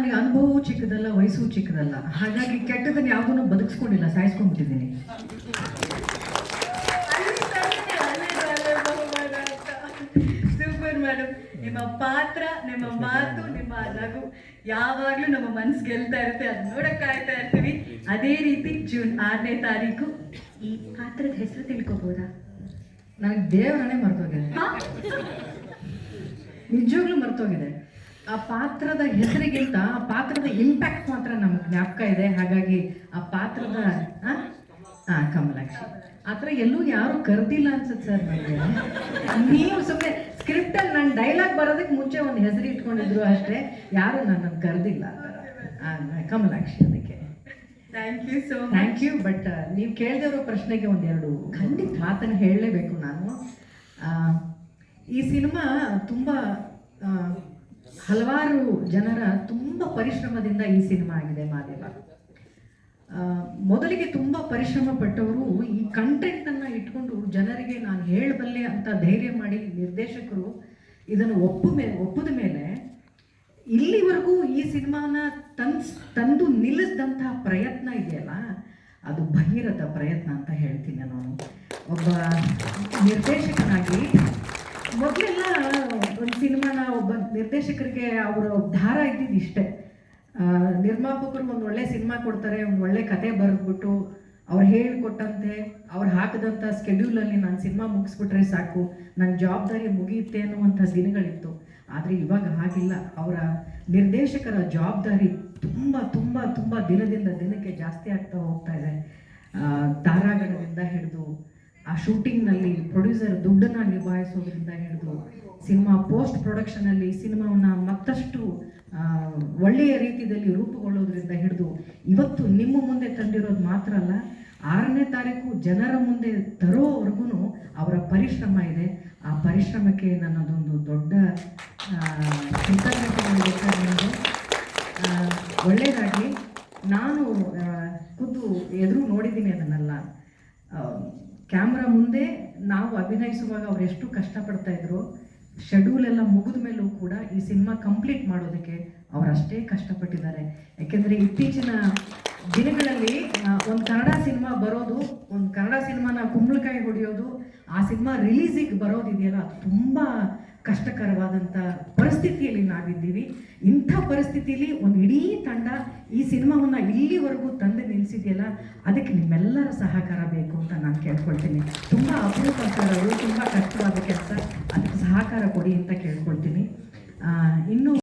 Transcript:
ನನಗೆ ಅನುಭವವೂ ಚಿಕ್ಕದಲ್ಲ ವಯಸ್ಸು ಚಿಕ್ಕದಲ್ಲ. ಹಾಗಾಗಿ ಕೆಟ್ಟದನ್ನ ಯಾವುದನ್ನು ಬದುಕಿಸ್ಕೊಂಡಿಲ್ಲ ಸಾಯಿಸ್ಕೊಂಡ್ಬಿಟ್ಟಿದ್ದೀನಿ. Super madam. ನಿಮ್ಮ ಪಾತ್ರ ನಿಮ್ಮ ಮಾತು ನಿಮ್ಮ ನಗು ಯಾವಾಗ್ಲೂ ನಮ್ಮ ಮನ್ಸು ಗೆಲ್ತಾ ಇರುತ್ತೆ ಅದ್ ನೋಡಕ್ ಕಾಯ್ತಾ ಇರ್ತೀವಿ. ಅದೇ ರೀತಿ ಜೂನ್ ಆರನೇ ತಾರೀಕು. ಈ ಪಾತ್ರದ ಹೆಸರು ತಿಳ್ಕೊಬೋದಾ? ನನಗೆ ದೇವರನ್ನೇ ಮರ್ತೋಗಿದೆ. ನಿಜವಾಗ್ಲೂ ಮರ್ತೋಗಿದೆ. ಆ ಪಾತ್ರದ ಹೆಸರಿಗಿಂತ ಆ ಪಾತ್ರದ ಇಂಪ್ಯಾಕ್ಟ್ ಮಾತ್ರ ನಮ್ಗೆ ಜ್ಞಾಪಕ ಇದೆ. ಹಾಗಾಗಿ ಆ ಪಾತ್ರದ ಹಾ ಕಮಲಾಕ್ಷಿ. ಆ ಥರ ಎಲ್ಲೂ ಯಾರು ಕರೆದಿಲ್ಲ ಅನ್ಸುತ್ತೆ ಸರ್ ನನಗೆ ನೀವು ಸುಮ್ಮನೆ ಸ್ಕ್ರಿಪ್ಟಲ್ಲಿ ನನ್ನ ಡೈಲಾಗ್ ಬರೋದಕ್ಕೆ ಮುಂಚೆ ಒಂದು ಹೆಸರು ಇಟ್ಕೊಂಡಿದ್ರು ಅಷ್ಟೇ ಯಾರು ನನ್ನನ್ನು ಕರೆದಿಲ್ಲ ಆ ಥರ. ಆ, ಕಮಲಾಕ್ಷಿ ಅದಕ್ಕೆ. Thank you so thank you but ನೀವು ಕೇಳ್ದಿರೋ ಪ್ರಶ್ನೆಗೆ ಒಂದೆರಡು ಖಂಡಿತ ಮಾತನ್ನು ಹೇಳಲೇಬೇಕು ನಾನು. ಈ ಸಿನಿಮಾ ತುಂಬ ಹಲವಾರು ಜನರ ತುಂಬ ಪರಿಶ್ರಮದಿಂದ ಈ ಸಿನಿಮಾ ಆಗಿದೆ ಮಾದೇವ. ಮೊದಲಿಗೆ ತುಂಬ ಪರಿಶ್ರಮ ಪಟ್ಟವರು ಈ ಕಂಟೆಂಟನ್ನು ಇಟ್ಕೊಂಡು ಜನರಿಗೆ ನಾನು ಹೇಳಬಲ್ಲೆ ಅಂತ ಧೈರ್ಯ ಮಾಡಿ ನಿರ್ದೇಶಕರು ಇದನ್ನು ಒಪ್ಪ ಮೇ, ಒಪ್ಪದ ಮೇಲೆ ಇಲ್ಲಿವರೆಗೂ ಈ ಸಿನಿಮಾನ ತನ್ಸ್ ತಂದು ನಿಲ್ಲಿಸಿದಂತಹ ಪ್ರಯತ್ನ ಇದೆಯಲ್ಲ, ಅದು ಭಗೀರಥ ಪ್ರಯತ್ನ ಅಂತ ಹೇಳ್ತೀನಿ ನಾನು. ಒಬ್ಬ ನಿರ್ದೇಶಕನಾಗಿ ಮೊದಲೆಲ್ಲ ಒಂದು ಸಿನಿಮಾನ ಒಬ್ಬ ನಿರ್ದೇಶಕರಿಗೆ ಅವರ ದಾರ ಇದ್ದಿದ್ದು ಇಷ್ಟೇ. ನಿರ್ಮಾಪಕರು ಒಂದು ಒಳ್ಳೆ ಸಿನಿಮಾ ಕೊಡ್ತಾರೆ, ಒಂದು ಒಳ್ಳೆ ಕತೆ ಬರೆದ್ಬಿಟ್ಟು ಅವ್ರು ಹೇಳಿಕೊಟ್ಟಂತೆ, ಅವ್ರು ಹಾಕಿದಂಥ ಸ್ಕೆಡ್ಯೂಲಲ್ಲಿ ನಾನು ಸಿನಿಮಾ ಮುಗಿಸ್ಬಿಟ್ರೆ ಸಾಕು ನನ್ನ ಜವಾಬ್ದಾರಿ ಮುಗಿಯುತ್ತೆ ಅನ್ನುವಂಥ ದಿನಗಳಿತ್ತು. ಆದರೆ ಇವಾಗ ಹಾಗಿಲ್ಲ. ಅವರ ನಿರ್ದೇಶಕರ ಜವಾಬ್ದಾರಿ ತುಂಬ ತುಂಬ ತುಂಬ ದಿನದಿಂದ ದಿನಕ್ಕೆ ಜಾಸ್ತಿ ಆಗ್ತಾ ಹೋಗ್ತಾ ಇದೆ. ತಾರಾಗಣದಿಂದ ಹಿಡಿದು ಆ ಶೂಟಿಂಗ್ನಲ್ಲಿ ಪ್ರೊಡ್ಯೂಸರ್ ದುಡ್ಡನ್ನು ನಿಭಾಯಿಸೋದ್ರಿಂದ ಹಿಡಿದು ಸಿನಿಮಾ ಪೋಸ್ಟ್ ಪ್ರೊಡಕ್ಷನಲ್ಲಿ ಸಿನಿಮಾವನ್ನ ಮತ್ತಷ್ಟು ಒಳ್ಳೆಯ ರೀತಿಯಲ್ಲಿ ರೂಪುಗೊಳ್ಳೋದ್ರಿಂದ ಹಿಡಿದು ಇವತ್ತು ನಿಮ್ಮ ಮುಂದೆ ತಂದಿರೋದು ಮಾತ್ರ ಅಲ್ಲ, ಆರನೇ ತಾರೀಕು ಜನರ ಮುಂದೆ ತರೋವರೆಗೂ ಅವರ ಪರಿಶ್ರಮ ಇದೆ. ಆ ಪರಿಶ್ರಮಕ್ಕೆ ನನ್ನದೊಂದು ದೊಡ್ಡ ಕೃತಜ್ಞತೆ ಒಳ್ಳೆಯದಾಗಿ ನಾನು ಖುದ್ದು ಎದುರು ನೋಡಿದ್ದೀನಿ ಅದನ್ನೆಲ್ಲ. ಕ್ಯಾಮ್ರಾ ಮುಂದೆ ನಾವು ಅಭಿನಯಿಸುವಾಗ ಅವ್ರು ಎಷ್ಟು ಕಷ್ಟಪಡ್ತಾ ಇದ್ರು ಶೆಡ್ಯೂಲ್ ಎಲ್ಲ ಮುಗಿದ ಮೇಲೂ ಕೂಡ ಈ ಸಿನಿಮಾ ಕಂಪ್ಲೀಟ್ ಮಾಡೋದಕ್ಕೆ ಅವ್ರು ಅಷ್ಟೇ ಕಷ್ಟಪಟ್ಟಿದ್ದಾರೆ. ಯಾಕೆಂದರೆ ಇತ್ತೀಚಿನ ದಿನಗಳಲ್ಲಿ ಒಂದು ಕನ್ನಡ ಸಿನಿಮಾ ಬರೋದು, ಒಂದು ಕನ್ನಡ ಸಿನಿಮಾನ ಕುಂಬಳಕಾಯಿ ಹೊಡೆಯೋದು, ಆ ಸಿನಿಮಾ ರಿಲೀಸಿಗೆ ಬರೋದಿದೆಯಲ್ಲ, ತುಂಬ ಕಷ್ಟಕರವಾದಂಥ ಪರಿಸ್ಥಿತಿಯಲ್ಲಿ ನಾವಿದ್ದೀವಿ. ಇಂಥ ಪರಿಸ್ಥಿತಿಯಲ್ಲಿ ಒಂದು ಇಡೀ ತಂಡ ಈ ಸಿನಿಮಾವನ್ನು ಇಲ್ಲಿವರೆಗೂ ತಂದು ನಿಲ್ಲಿಸಿದೆಯಲ್ಲ ಅದಕ್ಕೆ ನಿಮ್ಮೆಲ್ಲರ ಸಹಕಾರ ಬೇಕು ಅಂತ ನಾನು ಕೇಳ್ಕೊಳ್ತೀನಿ. ತುಂಬ ಅಪರೂಪ ಸರ್ ಅವರು ತುಂಬ ಕಷ್ಟವಾದ ಕೆಲಸ, ಅದಕ್ಕೆ ಸಹಕಾರ ಕೊಡಿ ಅಂತ ಕೇಳ್ಕೊಳ್ತೀನಿ. ಇನ್ನು